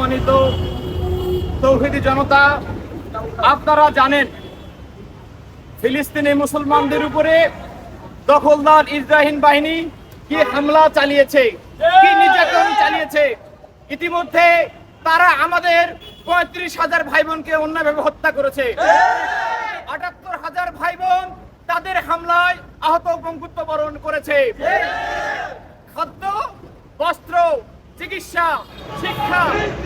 সম্মানিত তৌহিদি জনতা, আপনারা জানেন, ফিলিস্তিনি মুসলমানদের উপরে দখলদার ইসরাহিন বাহিনী কি হামলা চালিয়েছে, কি নির্যাতন চালিয়েছে? ইতিমধ্যে তারা আমাদের পঁয়ত্রিশ হাজার ভাই বোনকে অন্যভাবে হত্যা করেছে। আটাত্তর হাজার ভাই বোন তাদের হামলায় আহত পঙ্গুত্ব বরণ করেছে। খাদ্য, বস্ত্র চিকিৎসা, শিক্ষা,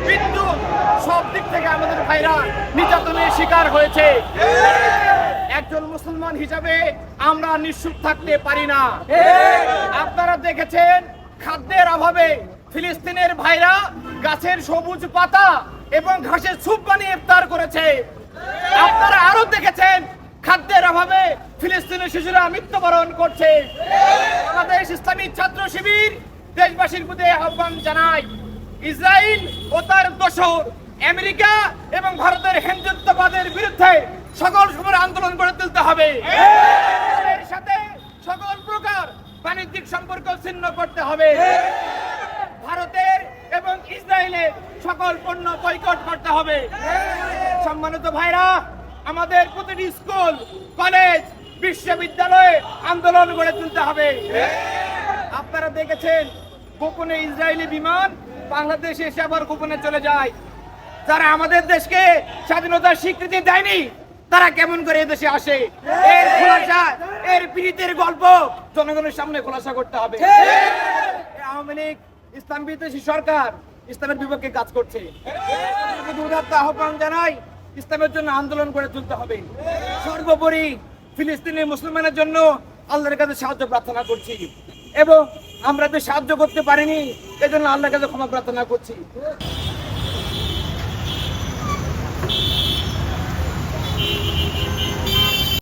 বিদ্যুৎ, সব দিক থেকে আমাদের ভাইরা নির্যাতনের শিকার হয়েছে। একজন মুসলমান হিসাবে আমরা নিঃসুপ থাকতে পারি না। আপনারা দেখেছেন খাদ্যের অভাবে ফিলিস্তিনের ভাইরা গাছের সবুজ পাতা এবং ঘাসের স্যুপ বানিয়ে ইফতার করেছে। আপনারা আরও দেখেছেন খাদ্যের অভাবে ফিলিস্তিনের শিশুরা মৃত্যুবরণ করছে। বাংলাদেশ ইসলামী ছাত্র শিবির দেশবাসীর প্রতি আহ্বান জানাই ইসরায়েল ও তার দোসর আমেরিকা এবং ভারতের হিন্দুত্ববাদের বিরুদ্ধে সকল সময় আন্দোলন গড়ে তুলতে হবে। এর সাথে সকল প্রকার বাণিজ্যিক সম্পর্ক ছিন্ন করতে হবে। ভারতের এবং ইসরায়েলের সকল পণ্য বয়কট করতে হবে। সম্মানিত ভাইরা, আমাদের প্রতিটি স্কুল, কলেজ, বিশ্ববিদ্যালয়ে আন্দোলন গড়ে তুলতে হবে। আপনারা দেখেছেন গোপনে ইসরায়েলি বিমান বাংলাদেশে এসে আবার গোপনে চলে যায়। যারা আমাদের দেশকে স্বাধীনতার স্বীকৃতি দেয়নি, তারা কেমন করে এদেশে আসে? এর খোলাসা, এর পীড়িতের গল্প জনগণের সামনে খোলাসা করতে হবে। আওয়ামী লীগ, ইসলাম বিদ্বেষী সরকার ইসলামের বিপক্ষে কাজ করছে। আহ্বান জানাই, ইসলামের জন্য আন্দোলন করে তুলতে হবে। সর্বোপরি ফিলিস্তিনি মুসলমানের জন্য আল্লাহর কাছে সাহায্য প্রার্থনা করছি। এবং আমরা তো সাহায্য করতে পারিনি। এজন্য আল্লাহর কাছে ক্ষমা প্রার্থনা করছি।